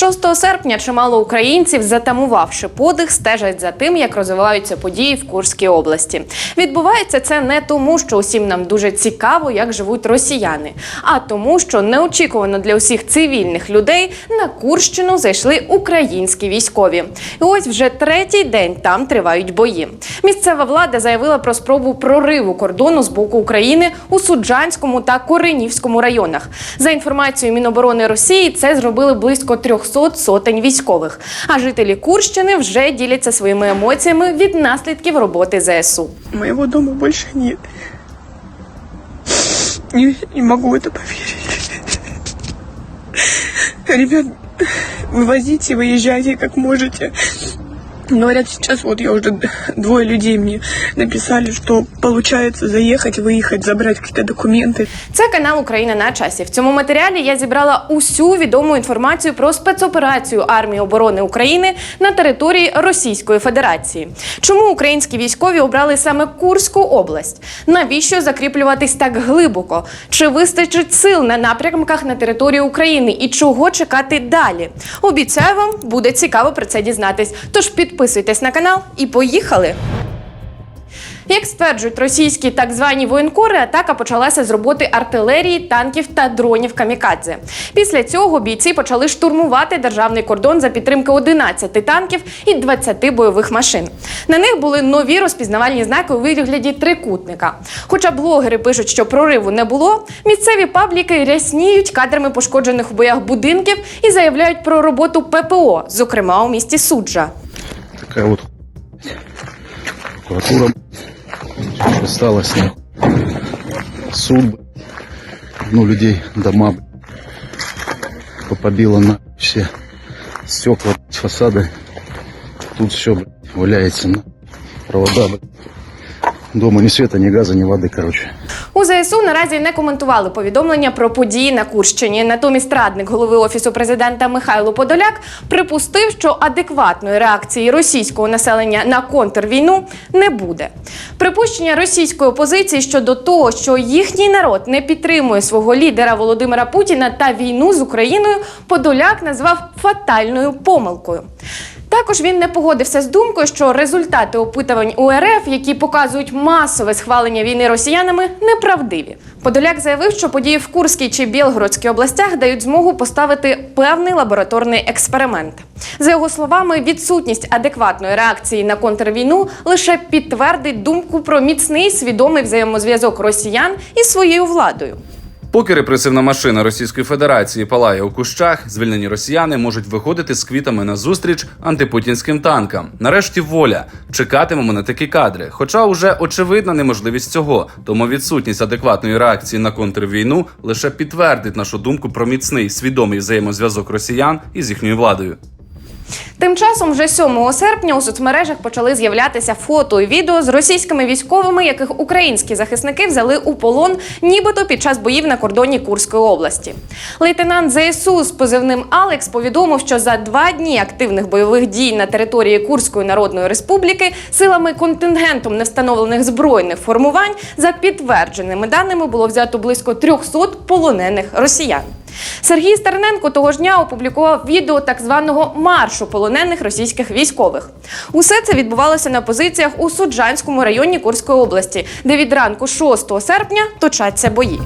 6 серпня чимало українців, затамувавши подих, стежать за тим, як розвиваються події в Курській області. Відбувається це не тому, що усім нам дуже цікаво, як живуть росіяни, а тому, що неочікувано для усіх цивільних людей на Курщину зайшли українські військові. І ось вже третій день там тривають бої. Місцева влада заявила про спробу прориву кордону з боку України у Суджанському та Коренівському районах. За інформацією Міноборони Росії, це зробили близько 300 сотень військових. А жителі Курщини вже діляться своїми емоціями від наслідків роботи ЗСУ. Моего дома больше нет. Не, не могу это поверить. Ребят, вывозите, выезжайте как можете. Говорят, сейчас вот я уже двое людей мне написали, что получается заехать, выехать, забрать какие-то. Це канал Україна на часі. В цьому матеріалі я зібрала усю відому інформацію про спецоперацію армії оборони України на території Російської Федерації. Чому українські військові обрали саме Курську область? Навіщо закріплюватись так глибоко? Чи вистачить сил на напрямках на території України і чого чекати далі? Обіцяю вам, буде цікаво про це дізнатись. Тож підписуйтесь на канал і поїхали! Як стверджують російські так звані воєнкори, атака почалася з роботи артилерії, танків та дронів камікадзе. Після цього бійці почали штурмувати державний кордон за підтримки 11 танків і 20 бойових машин. На них були нові розпізнавальні знаки у вигляді трикутника. Хоча блогери пишуть, що прориву не було, місцеві пабліки рясніють кадрами пошкоджених у боях будинків і заявляють про роботу ППО, зокрема у місті Суджа. Такая вот прокуратура осталась на суд, ну, людей, дома побила на все стекла, фасады. Тут все валяется на провода. Дома ни света, ни газа, ни воды, короче. У ЗСУ наразі не коментували повідомлення про події на Курщині. Натомість радник голови офісу президента Михайло Подоляк припустив, що адекватної реакції російського населення на контрвійну не буде. Припущення російської опозиції щодо того, що їхній народ не підтримує свого лідера Володимира Путіна та війну з Україною, Подоляк назвав фатальною помилкою. Також він не погодився з думкою, що результати опитувань у РФ, які показують масове схвалення війни росіянами, неправдиві. Подоляк заявив, що події в Курській чи Білгородській областях дають змогу поставити певний лабораторний експеримент. За його словами, відсутність адекватної реакції на контрвійну лише підтвердить думку про міцний свідомий взаємозв'язок росіян із своєю владою. Поки репресивна машина Російської Федерації палає у кущах, звільнені росіяни можуть виходити з квітами на зустріч антипутінським танкам. Нарешті воля. Чекатимемо на такі кадри. Хоча уже очевидна неможливість цього, тому відсутність адекватної реакції на контрвійну лише підтвердить нашу думку про міцний свідомий взаємозв'язок росіян із їхньою владою. Тим часом, вже 7 серпня у соцмережах почали з'являтися фото і відео з російськими військовими, яких українські захисники взяли у полон, нібито під час боїв на кордоні Курської області. Лейтенант ЗСУ з позивним Алекс повідомив, що за два дні активних бойових дій на території Курської Народної Республіки силами контингентом невстановлених збройних формувань за підтвердженими даними було взято близько 300 полонених росіян. Сергій Стерненко того ж дня опублікував відео так званого маршу полонених російських військових. Усе це відбувалося на позиціях у Суджанському районі Курської області, де від ранку 6 серпня точаться бої.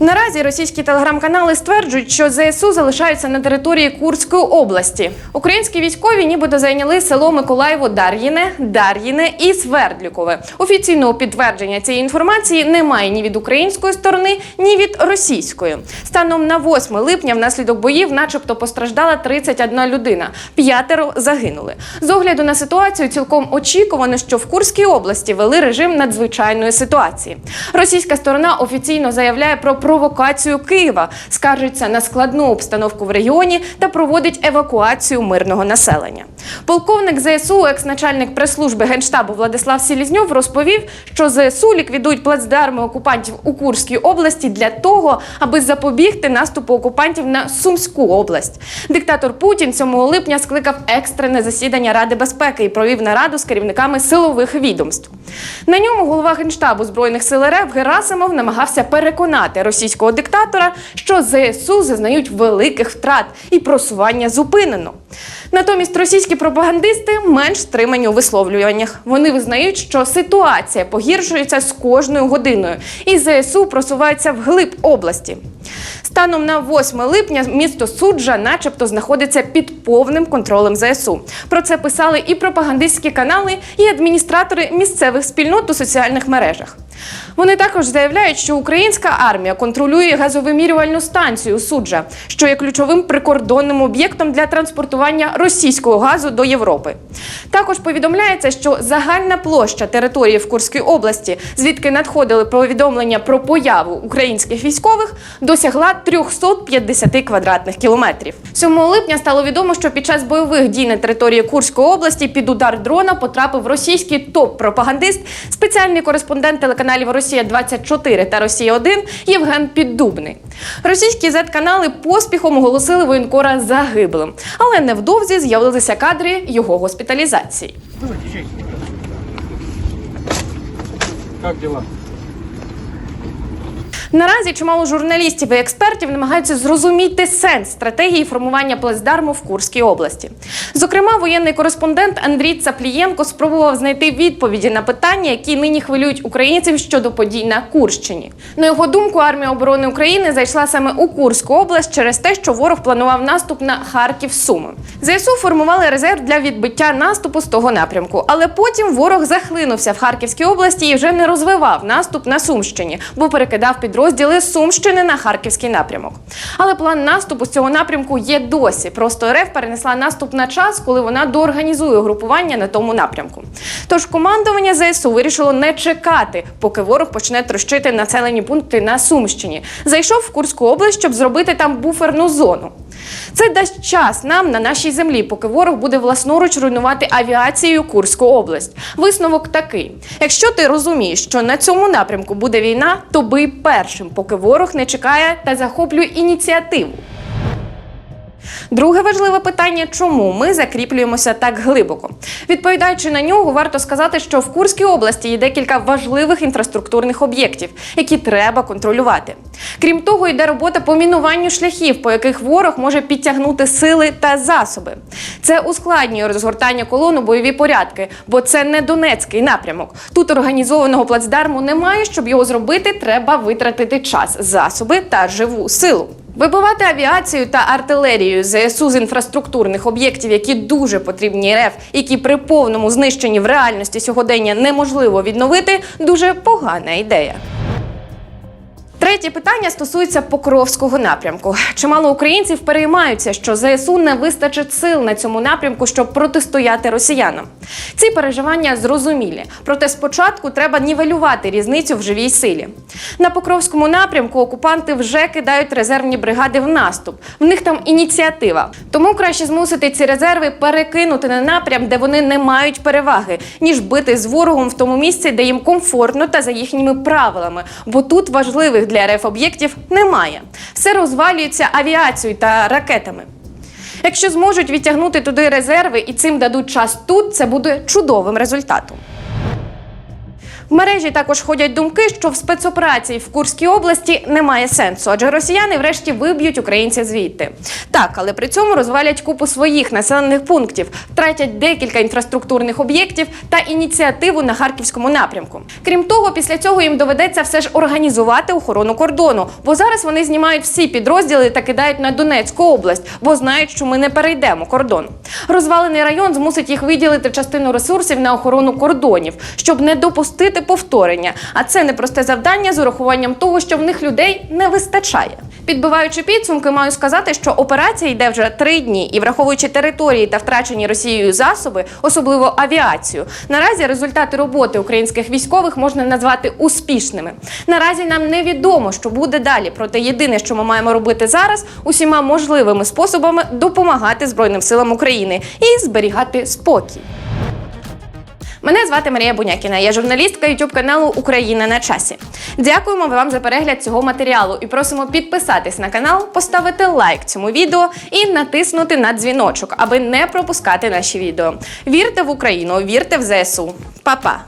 Наразі російські телеграм-канали стверджують, що ЗСУ залишаються на території Курської області. Українські військові нібито зайняли село Миколаєво Дар'їне, Дар'їне і Свердлікове. Офіційного підтвердження цієї інформації немає ні від української сторони, ні від російської. Станом на 8 липня внаслідок боїв, начебто, постраждала 31 людина, п'ятеро загинули. З огляду на ситуацію, цілком очікувано, що в Курській області вели режим надзвичайної ситуації. Російська сторона офіційно заявляє про провокацію Києва, скаржиться на складну обстановку в регіоні та проводить евакуацію мирного населення. Полковник ЗСУ, екс-начальник прес-служби генштабу Владислав Сілізньов, розповів, що ЗСУ ліквідують плацдарми окупантів у Курській області для того, аби запобігти наступу окупантів на Сумську область. Диктатор Путін 7 липня скликав екстрене засідання Ради безпеки і провів нараду з керівниками силових відомств. На ньому голова генштабу збройних сил РФ Герасимов намагався переконати російського диктатора, що ЗСУ зазнають великих втрат і просування зупинено. Натомість російські пропагандисти менш стримані у висловлюваннях. Вони визнають, що ситуація погіршується з кожною годиною, і ЗСУ просувається вглиб області. Станом на 8 липня місто Суджа, начебто, знаходиться під повним контролем ЗСУ. Про це писали і пропагандистські канали, і адміністратори місцевих спільнот у соціальних мережах. Вони також заявляють, що українська армія контролює газовимірювальну станцію Суджа, що є ключовим прикордонним об'єктом для транспортування російського газу до Європи. Також повідомляється, що загальна площа території в Курській області, звідки надходили повідомлення про появу українських військових, досягла 350 квадратних кілометрів. 7 липня стало відомо, що під час бойових дій на території Курської області під удар дрона потрапив російський топ-пропагандист, спеціальний кореспондент телеканалів Росія 24 та Росія 1 Євген Піддубний. Російські Z-канали поспіхом оголосили воєнкора загиблим, але невдовзі з'явилися кадри його госпіталізації. Як дела? Наразі чимало журналістів і експертів намагаються зрозуміти сенс стратегії формування плацдарму в Курській області. Зокрема, воєнний кореспондент Андрій Цаплієнко спробував знайти відповіді на питання, які нині хвилюють українців щодо подій на Курщині. На його думку, армія оборони України зайшла саме у Курську область через те, що ворог планував наступ на Харків Суми. ЗСУ формували резерв для відбиття наступу з того напрямку, але потім ворог захлинувся в Харківській області і вже не розвивав наступ на Сумщині, бо перекидав підрозділи Сумщини на Харківський напрямок. Але план наступу з цього напрямку є досі. Просто РФ перенесла наступ на час, коли вона доорганізує групування на тому напрямку. Тож командування ЗСУ вирішило не чекати, поки ворог почне трощити населені пункти на Сумщині. Зайшов в Курську область, щоб зробити там буферну зону. Це дасть час нам на нашій землі, поки ворог буде власноруч руйнувати авіацією Курську область. Висновок такий: якщо ти розумієш, що на цьому напрямку буде війна, то бий першим, поки ворог не чекає та захоплює ініціативу. Друге важливе питання, чому ми закріплюємося так глибоко. Відповідаючи на нього, варто сказати, що в Курській області є декілька важливих інфраструктурних об'єктів, які треба контролювати. Крім того, йде робота по мінуванню шляхів, по яких ворог може підтягнути сили та засоби. Це ускладнює розгортання колону бойові порядки, бо це не Донецький напрямок. Тут організованого плацдарму немає. Щоб його зробити, треба витратити час, засоби та живу силу. Вибивати авіацію та артилерію ЗСУ з інфраструктурних об'єктів, які дуже потрібні РФ, які при повному знищенні в реальності сьогодення неможливо відновити, дуже погана ідея. Третє питання стосується Покровського напрямку. Чимало українців переймаються, що ЗСУ не вистачить сил на цьому напрямку, щоб протистояти росіянам. Ці переживання зрозумілі. Проте спочатку треба нівелювати різницю в живій силі. На Покровському напрямку окупанти вже кидають резервні бригади в наступ. В них там ініціатива. Тому краще змусити ці резерви перекинути на напрям, де вони не мають переваги, ніж бити з ворогом в тому місці, де їм комфортно та за їхніми правилами. Бо тут важливих для РФ об'єктів немає. Все розвалюється авіацією та ракетами. Якщо зможуть відтягнути туди резерви і цим дадуть час тут, це буде чудовим результатом. В мережі також ходять думки, що в спецоперації в Курській області немає сенсу, адже росіяни врешті виб'ють українців звідти. Так, але при цьому розвалять купу своїх населених пунктів, втратять декілька інфраструктурних об'єктів та ініціативу на харківському напрямку. Крім того, після цього їм доведеться все ж організувати охорону кордону, бо зараз вони знімають всі підрозділи та кидають на Донецьку область, бо знають, що ми не перейдемо кордон. Розвалений район змусить їх виділити частину ресурсів на охорону кордонів, щоб не допустити повторення. А це непросте завдання з урахуванням того, що в них людей не вистачає. Підбиваючи підсумки, маю сказати, що операція йде вже три дні, і враховуючи території та втрачені Росією засоби, особливо авіацію, наразі результати роботи українських військових можна назвати успішними. Наразі нам невідомо, що буде далі. Проте єдине, що ми маємо робити зараз, усіма можливими способами допомагати Збройним силам України і зберігати спокій. Мене звати Марія Бунякіна, я журналістка youtube каналу Україна на часі. Дякуємо вам за перегляд цього матеріалу і просимо підписатись на канал, поставити лайк цьому відео і натиснути на дзвіночок, аби не пропускати наші відео. Вірте в Україну, вірте в ЗСУ. Па-па!